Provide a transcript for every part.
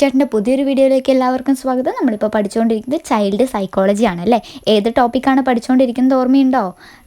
റീസ്റ്റാർട്ടിന്റെ പുതിയൊരു വീഡിയോയിലേക്ക് എല്ലാവർക്കും സ്വാഗതം. നമ്മളിപ്പോൾ പഠിച്ചുകൊണ്ടിരിക്കുന്നത് ചൈൽഡ് സൈക്കോളജി ആണ് അല്ലേ? ഏത് ടോപ്പിക്കാണ് പഠിച്ചുകൊണ്ടിരിക്കുന്നത് ഓർമ്മയുണ്ടോ?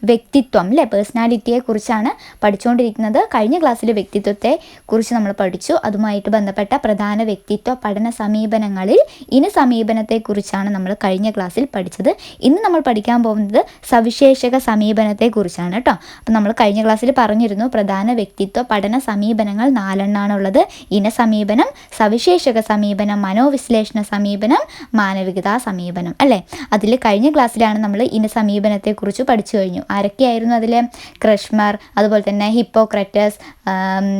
വ്യക്തിത്വം അല്ലേ? പേഴ്സണാലിറ്റിയെ കുറിച്ചാണ് പഠിച്ചുകൊണ്ടിരിക്കുന്നത്. കഴിഞ്ഞ ക്ലാസ്സിൽ വ്യക്തിത്വത്തെ കുറിച്ച് നമ്മൾ പഠിച്ചു. അതുമായിട്ട് ബന്ധപ്പെട്ട പ്രധാന വ്യക്തിത്വ പഠന സമീപനങ്ങളിൽ ഇന സമീപനത്തെക്കുറിച്ചാണ് നമ്മൾ കഴിഞ്ഞ ക്ലാസ്സിൽ പഠിച്ചത്. ഇന്ന് നമ്മൾ പഠിക്കാൻ പോകുന്നത് സവിശേഷക സമീപനത്തെക്കുറിച്ചാണ് കേട്ടോ. അപ്പം നമ്മൾ കഴിഞ്ഞ ക്ലാസ്സിൽ പറഞ്ഞിരുന്നു പ്രധാന വ്യക്തിത്വ പഠന സമീപനങ്ങൾ നാലെണ്ണാണുള്ളത്. ഇന സമീപനം സവിശേഷക സമീപനം മനോവിശ്ലേഷണ സമീപനം മാനവികതാ സമീപനം അല്ലേ? അതിൽ കഴിഞ്ഞ ക്ലാസ്സിലാണ് നമ്മൾ ഇന സമീപനത്തെക്കുറിച്ച് പഠിച്ചു കഴിഞ്ഞു. ആരൊക്കെയായിരുന്നു അതിൽ? ക്രഷ്മർ അതുപോലെ തന്നെ ഹിപ്പോക്രറ്റസ്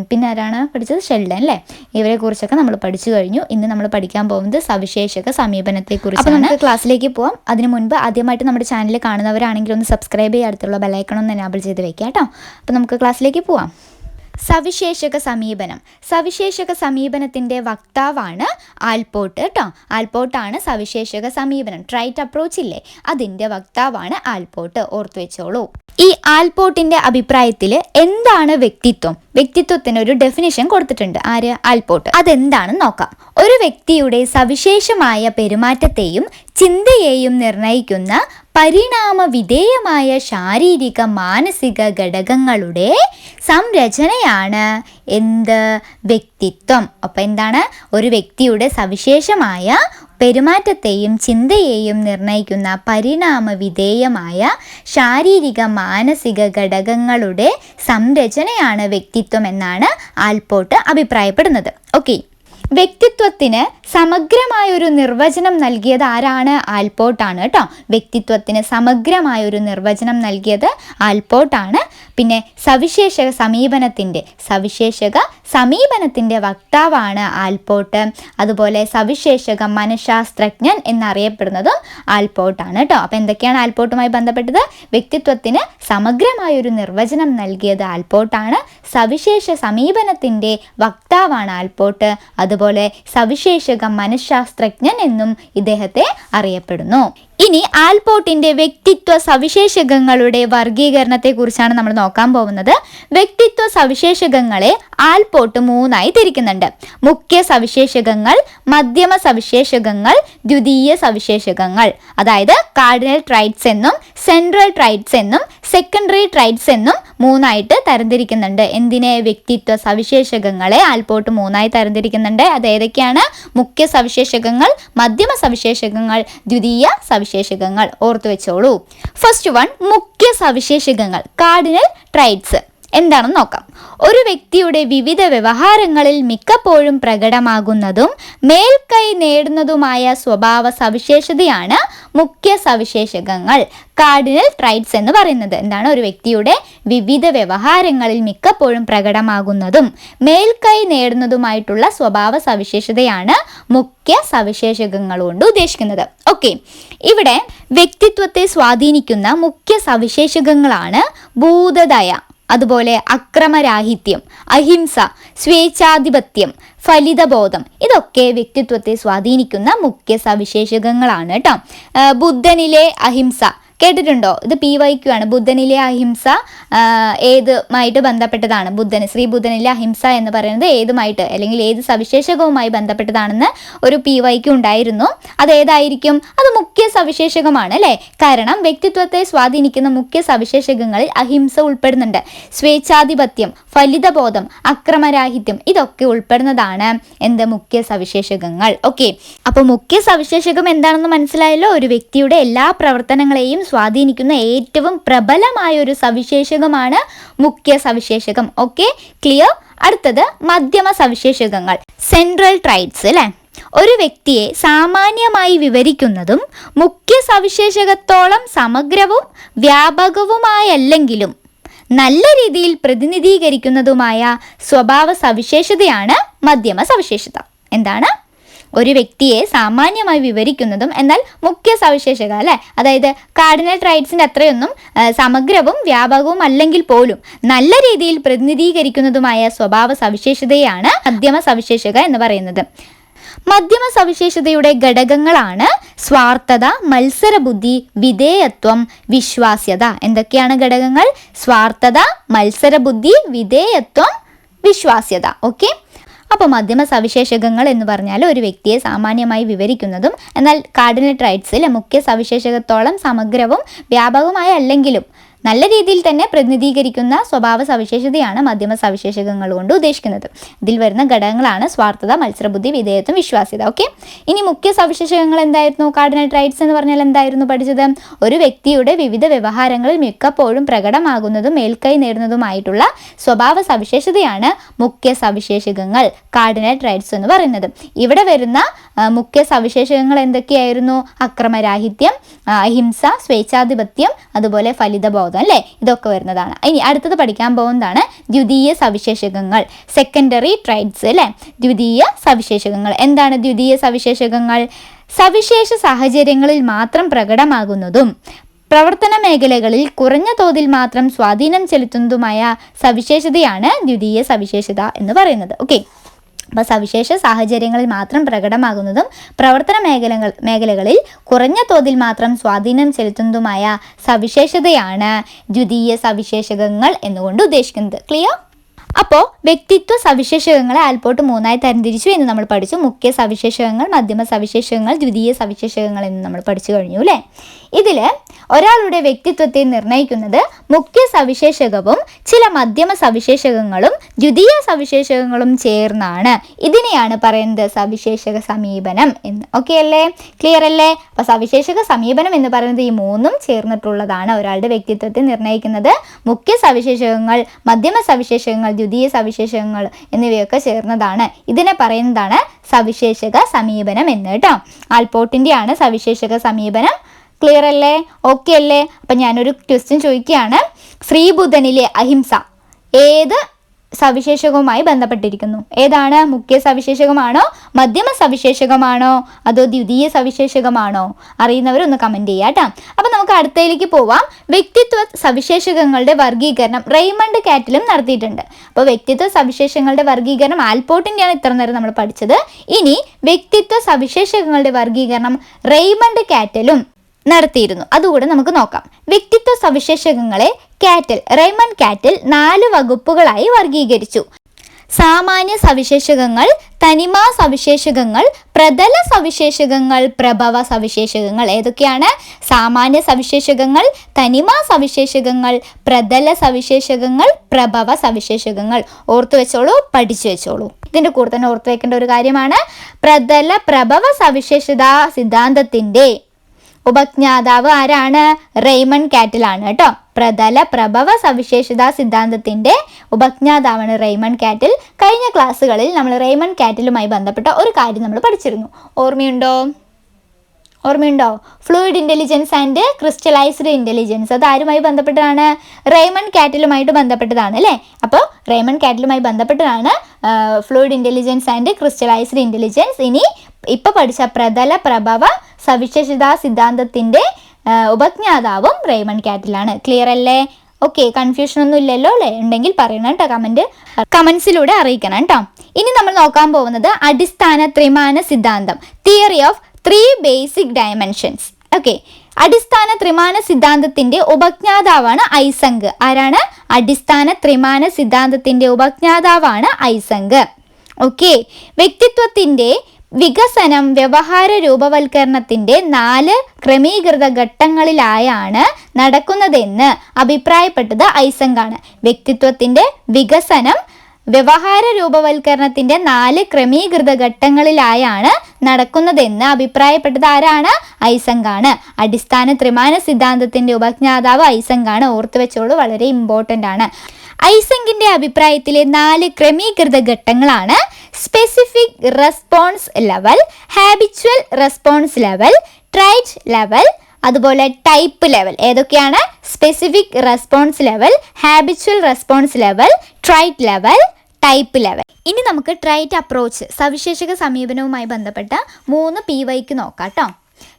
പിന്നെ ആരാണ് പഠിച്ചത്? ഷെൽഡൻ അല്ലേ? ഇവരെ കുറിച്ചൊക്കെ നമ്മൾ പഠിച്ചു കഴിഞ്ഞു. ഇന്ന് നമ്മൾ പഠിക്കാൻ പോകുന്നത് സവിശേഷക സമീപനത്തെക്കുറിച്ചാണ്. നമുക്ക് ക്ലാസ്സിലേക്ക് പോവാം. അതിനു മുൻപ് ആദ്യമായിട്ട് നമ്മുടെ ചാനൽ കാണുന്നവരാണെങ്കിൽ ഒന്ന് സബ്സ്ക്രൈബ് ചെയ്യുക അടുത്തുള്ള ബെലൈക്കണം ഒന്ന് എനാബിൾ ചെയ്ത് വെക്കാം കേട്ടോ. അപ്പോൾ നമുക്ക് ക്ലാസ്സിലേക്ക് പോവാം. സവിശേഷക സമീപനം. സവിശേഷക സമീപനത്തിന്റെ വക്താവാണ് ആൽപോട്ട് കേട്ടോ ആൽപോട്ടാണ് സവിശേഷക സമീപനം. ട്രൈറ്റ് അപ്രോച്ച് ഇല്ലേ? അതിന്റെ വക്താവാണ് ആൽപോട്ട്. ഓർത്തു വെച്ചോളൂ ഈ ആൽപോട്ടിന്റെ അഭിപ്രായത്തിൽ എന്താണ് വ്യക്തിത്വം? വ്യക്തിത്വത്തിന് ഒരു ഡെഫിനിഷൻ കൊടുത്തിട്ടുണ്ട്. ആര്? ആൽപോട്ട്. അതെന്താണെന്ന് നോക്കാം. ഒരു വ്യക്തിയുടെ സവിശേഷമായ പെരുമാറ്റത്തെയും ചിന്തയെയും നിർണയിക്കുന്ന പരിണാമ വിധേയമായ ശാരീരിക മാനസിക ഘടകങ്ങളുടെ സംരചനയാണ് എന്ത്? വ്യക്തിത്വം. അപ്പം എന്താണ്? ഒരു വ്യക്തിയുടെ സവിശേഷമായ പെരുമാറ്റത്തെയും ചിന്തയെയും നിർണയിക്കുന്ന പരിണാമവിധേയമായ ശാരീരിക മാനസിക ഘടകങ്ങളുടെ സംരചനയാണ് വ്യക്തിത്വം എന്നാണ് ആൽപോട്ട് അഭിപ്രായപ്പെടുന്നത്. ഓക്കെ വ്യക്തിത്വത്തിന് സമഗ്രമായ ഒരു നിർവചനം നൽകിയത് ആരാണ്? ആൽപോട്ടാണ് കേട്ടോ വ്യക്തിത്വത്തിന് സമഗ്രമായ ഒരു നിർവചനം നൽകിയത് ആൽപോട്ടാണ് പിന്നെ സവിശേഷക സമീപനത്തിന്റെ സവിശേഷക സമീപനത്തിന്റെ വക്താവാണ് ആൽപോട്ട് അതുപോലെ സവിശേഷക മനഃശാസ്ത്രജ്ഞൻ എന്നറിയപ്പെടുന്നതും ആൽപോട്ടാണ് കേട്ടോ അപ്പോൾ എന്തൊക്കെയാണ് ആൽപോട്ടുമായി ബന്ധപ്പെട്ടത്? വ്യക്തിത്വത്തിന് സമഗ്രമായ ഒരു നിർവചനം നൽകിയത് ആൽപോട്ടാണ് സവിശേഷ സമീപനത്തിന്റെ വക്താവാണ് ആൽപോട്ട് അതുപോലെ സവിശേഷക മനഃശാസ്ത്രജ്ഞൻ എന്നും ഇദ്ദേഹത്തെ അറിയപ്പെടുന്നു. ഇനി ആൽപോട്ടിന്റെ വ്യക്തിത്വ സവിശേഷകങ്ങളുടെ വർഗീകരണത്തെ കുറിച്ചാണ് നമ്മൾ നോക്കാൻ പോകുന്നത്. വ്യക്തിത്വ സവിശേഷകങ്ങളെ ആൽപോട്ട് മൂന്നായി തിരിക്കുന്നുണ്ട്. മുഖ്യ സവിശേഷകങ്ങൾ മധ്യമ സവിശേഷകങ്ങൾ ദ്വിതീയ സവിശേഷകങ്ങൾ. അതായത് കാർഡിനൽ ട്രൈറ്റ്സ് എന്നും സെൻട്രൽ ട്രൈറ്റ്സ് എന്നും സെക്കൻഡറി ട്രൈറ്റ്സ് എന്നും മൂന്നായിട്ട് തരംതിരിക്കുന്നുണ്ട്. എന്തിനെ? വ്യക്തിത്വ സവിശേഷകങ്ങളെ ആൽപോട്ട് മൂന്നായി തരംതിരിക്കുന്നുണ്ട്. അത് ഏതൊക്കെയാണ്? മുഖ്യ സവിശേഷകങ്ങൾ മധ്യമ സവിശേഷകങ്ങൾ ദ്വിതീയ സവിശേഷകങ്ങൾ ഓർത്തു വെച്ചോളൂ ഫസ്റ്റ് വൺ മുഖ്യ സവിശേഷകങ്ങൾ കാർഡിനൽ ട്രൈറ്റ്സ് എന്താണെന്ന് നോക്കാം. ഒരു വ്യക്തിയുടെ വിവിധ വ്യവഹാരങ്ങളിൽ മിക്കപ്പോഴും പ്രകടമാകുന്നതും മേൽക്കൈ നേടുന്നതുമായ സ്വഭാവ സവിശേഷതയാണ് മുഖ്യ സവിശേഷകങ്ങൾ കാർഡിനൽ ട്രൈറ്റ്സ് എന്ന് പറയുന്നത്. എന്താണ്? ഒരു വ്യക്തിയുടെ വിവിധ വ്യവഹാരങ്ങളിൽ മിക്കപ്പോഴും പ്രകടമാകുന്നതും മേൽക്കൈ നേടുന്നതുമായിട്ടുള്ള സ്വഭാവ സവിശേഷതയാണ് മുഖ്യ സവിശേഷകങ്ങൾ കൊണ്ട് ഉദ്ദേശിക്കുന്നത്. ഓക്കെ. ഇവിടെ വ്യക്തിത്വത്തെ സ്വാധീനിക്കുന്ന മുഖ്യ സവിശേഷകങ്ങളാണ് ഭൂതദയ അതുപോലെ അക്രമരാഹിത്യം അഹിംസ സ്വേച്ഛാധിപത്യം ഫലിതബോധം ഇതൊക്കെ വ്യക്തിത്വത്തെ സ്വാധീനിക്കുന്ന മുഖ്യ സവിശേഷകങ്ങളാണ് കേട്ടോ ബുദ്ധനിലെ അഹിംസ കേട്ടിട്ടുണ്ടോ? ഇത് പി വൈക്യു ആണ്. ബുദ്ധനിലെ അഹിംസ ഏതുമായിട്ട് ബന്ധപ്പെട്ടതാണ്? ബുദ്ധൻ ശ്രീ ബുദ്ധനിലെ അഹിംസ എന്ന് പറയുന്നത് ഏതുമായിട്ട്? അല്ലെങ്കിൽ ഏത് സവിശേഷകവുമായി ബന്ധപ്പെട്ടതാണെന്ന് ഒരു പി വൈക്യു ഉണ്ടായിരുന്നു. അത് ഏതായിരിക്കും? അത് മുഖ്യ സവിശേഷകമാണ് അല്ലേ? കാരണം വ്യക്തിത്വത്തെ സ്വാധീനിക്കുന്ന മുഖ്യ സവിശേഷകങ്ങളിൽ അഹിംസ ഉൾപ്പെടുന്നുണ്ട്. സ്വേച്ഛാധിപത്യം ഫലിതബോധം അക്രമരാഹിത്യം ഇതൊക്കെ ഉൾപ്പെടുന്നതാണ് എന്ത് മുഖ്യ സവിശേഷകങ്ങൾ. ഓക്കെ അപ്പോൾ മുഖ്യ സവിശേഷകം എന്താണെന്ന് മനസ്സിലായല്ലോ? ഒരു വ്യക്തിയുടെ എല്ലാ പ്രവർത്തനങ്ങളെയും സ്വാധീനിക്കുന്ന ഏറ്റവും പ്രബലമായ ഒരു സവിശേഷകമാണ് മുഖ്യ സവിശേഷകം. ഓക്കെ ക്ലിയർ അടുത്തത് മധ്യമ സവിശേഷകങ്ങൾ. സെൻട്രൽ ട്രൈറ്റ്സ് അല്ലേ? ഒരു വ്യക്തിയെ സാമാന്യമായി വിവരിക്കുന്നതും മുഖ്യ സവിശേഷകത്തോളം സമഗ്രവും വ്യാപകവുമായല്ലെങ്കിലും നല്ല രീതിയിൽ പ്രതിനിധീകരിക്കുന്നതുമായ സ്വഭാവ സവിശേഷതയാണ് മധ്യമ സവിശേഷത. എന്താണ്? ഒരു വ്യക്തിയെ സാമാന്യമായി വിവരിക്കുന്നതും എന്നാൽ മുഖ്യ സവിശേഷത അല്ലേ? അതായത് കാർഡിനൽ ട്രൈറ്റ്സിന്റെ അത്രയൊന്നും സമഗ്രവും വ്യാപകവും അല്ലെങ്കിൽ പോലും നല്ല രീതിയിൽ പ്രതിനിധീകരിക്കുന്നതുമായ സ്വഭാവ സവിശേഷതയാണ് മധ്യമ സവിശേഷത എന്ന് പറയുന്നത്. മധ്യമ സവിശേഷതയുടെ ഘടകങ്ങളാണ് സ്വാർത്ഥത മത്സരബുദ്ധി വിധേയത്വം വിശ്വാസ്യത. എന്തൊക്കെയാണ് ഘടകങ്ങൾ? സ്വാർത്ഥത മത്സരബുദ്ധി വിധേയത്വം വിശ്വാസ്യത. ഓക്കെ? അപ്പോൾ മധ്യമ സവിശേഷകങ്ങൾ എന്ന് പറഞ്ഞാൽ ഒരു വ്യക്തിയെ സാമാന്യമായി വിവരിക്കുന്നതും എന്നാൽ കാർഡിനൽ ട്രൈറ്റ്സിലെ മുഖ്യ സവിശേഷകത്തോളം സമഗ്രവും വ്യാപകമായ അല്ലെങ്കിലും നല്ല രീതിയിൽ തന്നെ പ്രതിനിധീകരിക്കുന്ന സ്വഭാവ സവിശേഷതയാണ് മധ്യമ സവിശേഷകങ്ങൾ കൊണ്ട് ഉദ്ദേശിക്കുന്നത്. ഇതിൽ വരുന്ന ഘടകങ്ങളാണ് സ്വാർത്ഥത മത്സരബുദ്ധി വിധേയത്വം വിശ്വാസ്യത. ഓക്കെ? ഇനി മുഖ്യ സവിശേഷകങ്ങൾ എന്തായിരുന്നു? കാർഡിനൽ റൈറ്റ്സ് എന്ന് പറഞ്ഞാൽ എന്തായിരുന്നു പഠിച്ചത്? ഒരു വ്യക്തിയുടെ വിവിധ വ്യവഹാരങ്ങളിൽ മിക്കപ്പോഴും പ്രകടമാകുന്നതും മേൽക്കൈ നേടുന്നതുമായിട്ടുള്ള സ്വഭാവ സവിശേഷതയാണ് മുഖ്യ സവിശേഷകങ്ങൾ കാർഡിനൽ റൈറ്റ്സ് എന്ന് പറയുന്നത്. ഇവിടെ വരുന്ന മുഖ്യ സവിശേഷകങ്ങൾ എന്തൊക്കെയായിരുന്നു? അക്രമരാഹിത്യം അഹിംസ സ്വേച്ഛാധിപത്യം അതുപോലെ ഫലിതബോധം. അല്ലേ? ഇതൊക്കെ വരുന്നതാണ്. ഇനി അടുത്തത് പഠിക്കാൻ പോകുന്നതാണ് ദ്വിതീയ സവിശേഷകങ്ങൾ സെക്കൻഡറി ട്രൈറ്റ്സ് അല്ലേ? ദ്വിതീയ സവിശേഷകങ്ങൾ. എന്താണ് ദ്വിതീയ സവിശേഷകങ്ങൾ? സവിശേഷ സാഹചര്യങ്ങളിൽ മാത്രം പ്രകടമാകുന്നതും പ്രവർത്തന മേഖലകളിൽ കുറഞ്ഞ തോതിൽ മാത്രം സ്വാധീനം ചെലുത്തുന്നതുമായ സവിശേഷതയാണ് ദ്വിതീയ സവിശേഷത എന്ന് പറയുന്നത്. ഓക്കെ അപ്പോൾ സവിശേഷ സാഹചര്യങ്ങളിൽ മാത്രം പ്രകടമാകുന്നതും പ്രവർത്തന മേഖലകൾ മേഖലകളിൽ കുറഞ്ഞ തോതിൽ മാത്രം സ്വാധീനം ചെലുത്തുന്നതുമായ സവിശേഷതയാണ് ദ്വിതീയ സവിശേഷകങ്ങൾ എന്നുകൊണ്ട് ഉദ്ദേശിക്കുന്നത്. ക്ലിയർ അപ്പോൾ വ്യക്തിത്വ സവിശേഷകങ്ങളെ ആൽപോട്ട് മൂന്നായി തരംതിരിച്ചു എന്ന് നമ്മൾ പഠിച്ചു. മുഖ്യ സവിശേഷകങ്ങൾ മധ്യമ സവിശേഷകങ്ങൾ ദ്വിതീയ സവിശേഷകങ്ങൾ എന്ന് നമ്മൾ പഠിച്ചു കഴിഞ്ഞു അല്ലേ ഇതിൽ ഒരാളുടെ വ്യക്തിത്വത്തെ നിർണയിക്കുന്നത് മുഖ്യ സവിശേഷകവും ചില മധ്യമ സവിശേഷകങ്ങളും ദ്വിതീയ സവിശേഷകങ്ങളും ചേർന്നാണ്. ഇതിനെയാണ് പറയുന്നത് സവിശേഷക സമീപനം എന്ന്. ഓക്കെ അല്ലേ? ക്ലിയർ അല്ലേ? അപ്പോൾ സവിശേഷക സമീപനം എന്ന് പറയുന്നത് ഈ മൂന്നും ചേർന്നിട്ടുള്ളതാണ്. ഒരാളുടെ വ്യക്തിത്വത്തെ നിർണയിക്കുന്നത് മുഖ്യ സവിശേഷകങ്ങൾ മധ്യമ സവിശേഷകങ്ങൾ ദ്വിതീയ സവിശേഷങ്ങൾ എന്നിവയൊക്കെ ചേർന്നതാണ്. ഇതിനെ പറയുന്നതാണ് സവിശേഷക സമീപനം എന്ന് കേട്ടോ. ആൽപോട്ടിന്റെയാണ് സവിശേഷക സമീപനം. ക്ലിയർ അല്ലേ? ഓക്കെ അല്ലേ? അപ്പം ഞാനൊരു ക്വസ്റ്റ്യൻ ചോദിക്കുകയാണ്. ശ്രീബുധനിലെ അഹിംസ ഏത് സവിശേഷകവുമായി ബന്ധപ്പെട്ടിരിക്കുന്നു. ഏതാണ് മുഖ്യ സവിശേഷകമാണോ മധ്യമ സവിശേഷകമാണോ അതോ ദ്വിതീയ സവിശേഷകമാണോ? അറിയുന്നവരൊന്ന് കമന്റ് ചെയ്യാം കേട്ടോ. അപ്പം നമുക്ക് അടുത്തയിലേക്ക് പോവാം. വ്യക്തിത്വ സവിശേഷകങ്ങളുടെ വർഗീകരണം റെയ്മണ്ട് കാറ്റിലും നടത്തിയിട്ടുണ്ട്. അപ്പോൾ വ്യക്തിത്വ സവിശേഷങ്ങളുടെ വർഗീകരണം ആൽപോട്ടിന്റെയാണ് ഇത്ര നേരം നമ്മൾ പഠിച്ചത്. ഇനി വ്യക്തിത്വ സവിശേഷകങ്ങളുടെ വർഗീകരണം റെയ്മണ്ട് കാറ്റലും നടത്തിയിരുന്നു. അതുകൂടെ നമുക്ക് നോക്കാം. വ്യക്തിത്വ സവിശേഷകങ്ങളെ കാറ്റൽ റൈമൺ കാറ്റൽ നാല് വകുപ്പുകളായി വർഗീകരിച്ചു സാമാന്യ സവിശേഷകങ്ങൾ തനിമ സവിശേഷകങ്ങൾ പ്രതല സവിശേഷകങ്ങൾ പ്രഭവ സവിശേഷകങ്ങൾ ഏതൊക്കെയാണ്? സാമാന്യ സവിശേഷകങ്ങൾ തനിമ സവിശേഷകങ്ങൾ പ്രതല സവിശേഷകങ്ങൾ പ്രഭവ സവിശേഷകങ്ങൾ. ഓർത്തു വെച്ചോളൂ പഠിച്ചു വെച്ചോളൂ. ഇതിന്റെ കൂടെ തന്നെ ഓർത്തു വെക്കേണ്ട ഒരു കാര്യമാണ് പ്രതല പ്രഭവ സവിശേഷത സിദ്ധാന്തത്തിന്റെ ഉപജ്ഞാതാവ് ആരാണ്? റെയ്മൺ കാറ്റിലാണ് കേട്ടോ. പ്രതല പ്രഭവ സവിശേഷതാ സിദ്ധാന്തത്തിന്റെ ഉപജ്ഞാതാവാണ് റെയ്മൺ കാറ്റിൽ. കഴിഞ്ഞ ക്ലാസ്സുകളിൽ നമ്മൾ റെയ്മൺ കാറ്റിലുമായി ബന്ധപ്പെട്ട ഒരു കാര്യം നമ്മൾ പഠിച്ചിരുന്നു. ഓർമ്മയുണ്ടോ? ഓർമ്മയുണ്ടോ? Fluid intelligence and crystallised intelligence അത് ആരുമായി ബന്ധപ്പെട്ടതാണ്? റേമൺ കാറ്റലുമായിട്ട് ബന്ധപ്പെട്ടതാണ് അല്ലേ? അപ്പോൾ റേമൺ കാറ്റലുമായി ബന്ധപ്പെട്ടതാണ് fluid intelligence and crystallised intelligence ഇനി ഇപ്പോൾ പഠിച്ച പ്രതല പ്രഭവ സവിശേഷതാ സിദ്ധാന്തത്തിന്റെ ഉപജ്ഞാതാവും റേമൺ കാറ്റലാണ് ക്ലിയർ അല്ലേ? ഓക്കെ കൺഫ്യൂഷൻ ഒന്നും ഇല്ലല്ലോ അല്ലേ? ഉണ്ടെങ്കിൽ പറയണം കേട്ടോ കമന്റ് കമൻസിലൂടെ അറിയിക്കണം കേട്ടോ. ഇനി നമ്മൾ നോക്കാൻ പോകുന്നത് അടിസ്ഥാന ത്രിമാന സിദ്ധാന്തം. Theory of three basic dimensions okay അടിസ്ഥാന ത്രിമാന സിദ്ധാന്തത്തിന്റെ ഉപജ്ഞാതാവാണ് ഐസങ്ക്. ആരാണ്? അടിസ്ഥാന ത്രിമാന സിദ്ധാന്തത്തിന്റെ ഉപജ്ഞാതാവാണ് ഐസങ്ക്. ഓക്കെ വ്യക്തിത്വത്തിന്റെ വികസനം വ്യവഹാര രൂപവൽക്കരണത്തിന്റെ നാല് ക്രമീകൃത ഘട്ടങ്ങളിലായാണ് നടക്കുന്നതെന്ന് അഭിപ്രായപ്പെട്ടത് ഐസങ്കാണ്. വ്യക്തിത്വത്തിന്റെ വികസനം വ്യവഹാര രൂപവൽക്കരണത്തിന്റെ നാല് ക്രമീകൃത ഘട്ടങ്ങളിലായാണ് നടക്കുന്നതെന്ന് അഭിപ്രായപ്പെട്ടത് ആരാണ്? ഐസങ്കാണ്. അടിസ്ഥാന ത്രിമാന സിദ്ധാന്തത്തിന്റെ ഉപജ്ഞാതാവ് ഐസങ്കാണ്. ഓർത്തുവെച്ചോളൂ വളരെ ഇമ്പോർട്ടന്റ് ആണ്. ഐസങ്കിന്റെ അഭിപ്രായത്തിലെ നാല് ക്രമീകൃത ഘട്ടങ്ങളാണ്. Specific response level habitual response level trait level അതുപോലെ ടൈപ്പ് ലെവൽ ഏതൊക്കെയാണ്? Specific response level habitual response level trait level type level ഇനി നമുക്ക് ട്രൈറ്റ് അപ്രോച്ച് സവിശേഷക സമീപനവുമായി ബന്ധപ്പെട്ട മൂന്ന് പി വൈക്ക് നോക്കാം കേട്ടോ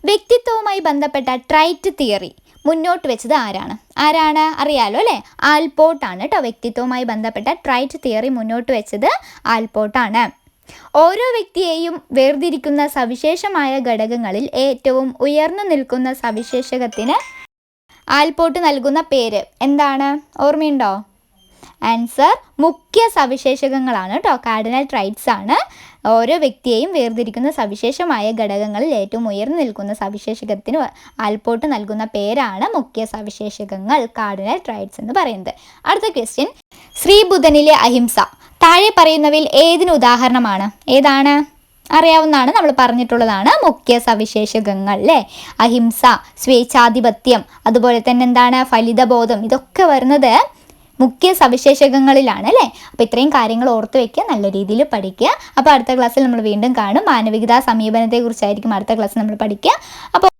വ്യക്തിത്വവുമായി ബന്ധപ്പെട്ട ട്രൈറ്റ് തിയറി മുന്നോട്ട് വെച്ചത് ആരാണ്? ആരാണ്? അറിയാലോ അല്ലേ? ആൽപോട്ടാണ് കേട്ടോ വ്യക്തിത്വവുമായി ബന്ധപ്പെട്ട ട്രൈറ്റ് തിയറി മുന്നോട്ട് വെച്ചത് ആൽപോട്ടാണ് ഓരോ വ്യക്തിയെയും വേർതിരിക്കുന്ന സവിശേഷമായ ഘടകങ്ങളിൽ ഏറ്റവും ഉയർന്നു നിൽക്കുന്ന സവിശേഷകത്തിന് ആൽപോട്ട് നൽകുന്ന പേര് എന്താണ്? ഓർമ്മയുണ്ടോ? ആൻസർ മുഖ്യ സവിശേഷകങ്ങളാണ് കേട്ടോ കാർഡിനൽ ട്രൈറ്റ്സ് ആണ്. ഓരോ വ്യക്തിയെയും വേർതിരിക്കുന്ന സവിശേഷമായ ഘടകങ്ങളിൽ ഏറ്റവും ഉയർന്നു നിൽക്കുന്ന സവിശേഷകത്തിന് ആൽപോട്ട് നൽകുന്ന പേരാണ് മുഖ്യ സവിശേഷകങ്ങൾ കാർഡിനൽ ട്രൈറ്റ്സ് എന്ന് പറയുന്നത്. അടുത്ത ക്വസ്റ്റ്യൻ. ശ്രീബുധനിലെ അഹിംസ. താഴെ പറയുന്നവയിൽ ഏതിന് ഉദാഹരണമാണ്? ഏതാണ്? അറിയാവുന്നതാണ് നമ്മൾ പറഞ്ഞിട്ടുള്ളതാണ്. മുഖ്യ സവിശേഷകങ്ങൾ അല്ലേ? അഹിംസ സ്വേച്ഛാധിപത്യം അതുപോലെ തന്നെ എന്താണ്? ഫലിതബോധം ഇതൊക്കെ വരുന്നത് മുഖ്യ സവിശേഷകങ്ങളിലാണ് അല്ലേ? അപ്പോൾ ഇത്രയും കാര്യങ്ങൾ ഓർത്ത് വെക്കുക നല്ല രീതിയിൽ പഠിക്കുക. അപ്പോൾ അടുത്ത ക്ലാസ്സിൽ നമ്മൾ വീണ്ടും കാണും. മാനവികതാ സമീപനത്തെക്കുറിച്ചായിരിക്കും അടുത്ത ക്ലാസ്സിൽ നമ്മൾ പഠിക്കുക. അപ്പോൾ